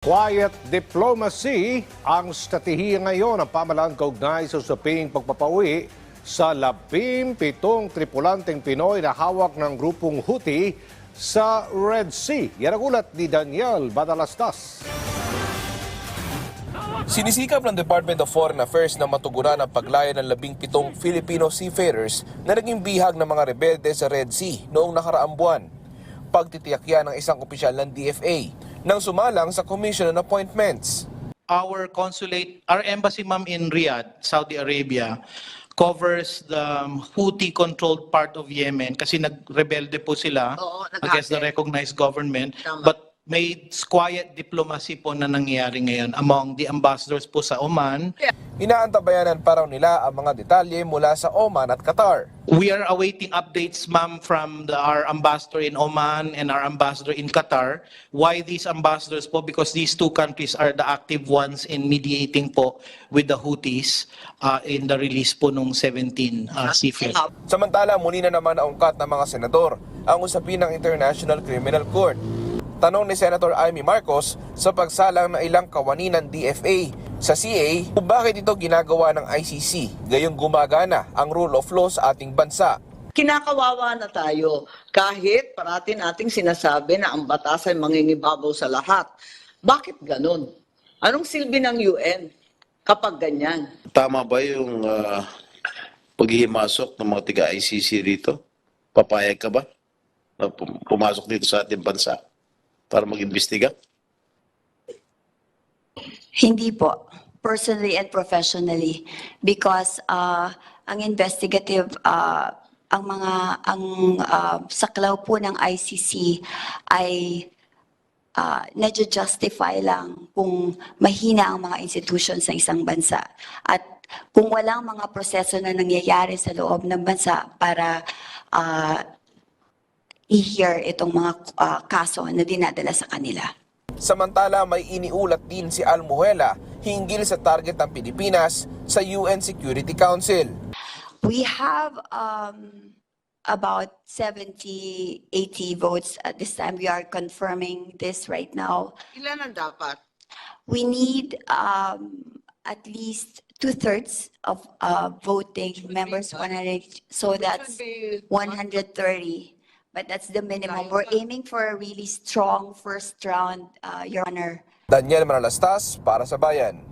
Quiet diplomacy ang strategiya ngayon ng pamalaan kaugnay sa usaping pagpapauwi sa labing pitong tripulanteng Pinoy na hawak ng grupong Houthi sa Red Sea. Yan ang ulat ni Daniel Badalastas. Sinisikap ng Department of Foreign Affairs na matugunan ang paglaya ng labing pitong Filipino seafarers na naging bihag ng mga rebelde sa Red Sea noong nakaraang buwan. Pagtitiyak yan ng isang opisyal ng DFA nang sumalang sa Commission on Appointments. our consulate, our embassy ma'am in Riyadh, Saudi Arabia, covers the um, Houthi-controlled part of Yemen kasi nagrebelde po sila Oo, against the recognized government. Tama. But may quiet diplomacy po na nangyayari ngayon among the ambassadors po sa Oman. Inaantabayanan pa raw nila ang mga detalye mula sa Oman at Qatar. We are awaiting updates, ma'am, from the, our ambassador in Oman and our ambassador in Qatar. Why these ambassadors po? Because these two countries are the active ones in mediating po with the Houthis uh, in the release po nung 17 uh, seafarers. Samantala, muli na naman naungkat ng mga senador ang usapin ng International Criminal Court. Tanong ni Senator Amy Marcos sa pagsalang ng ilang kawani ng DFA sa CA kung bakit ito ginagawa ng ICC gayong gumagana ang rule of law sa ating bansa. Kinakawawa na tayo kahit parati nating sinasabi na ang batas ay mangingibabaw sa lahat. Bakit ganun? Anong silbi ng UN kapag ganyan? Tama ba yung ah, paghihimasok ng mga tiga-ICC dito? Papayag ka ba? Na pum- pumasok dito sa ating bansa para mag-imbestiga? Hindi po. Personally and professionally. Because uh, ang investigative, uh, ang mga, ang uh, saklaw po ng ICC ay uh, justify lang kung mahina ang mga institutions ng isang bansa. At kung walang mga proseso na nangyayari sa loob ng bansa para uh, i-hear itong mga uh, kaso na dinadala sa kanila. Samantala, may iniulat din si Almuela hinggil sa target ng Pilipinas sa UN Security Council. We have um, about 70, 80 votes at this time. We are confirming this right now. Ilan ang dapat? We need um, at least two-thirds of uh, voting members, 100, so that's 130. But that's the minimum. We're aiming for a really strong first round, uh, Your Honor. Daniel Manalastas para sa Bayan.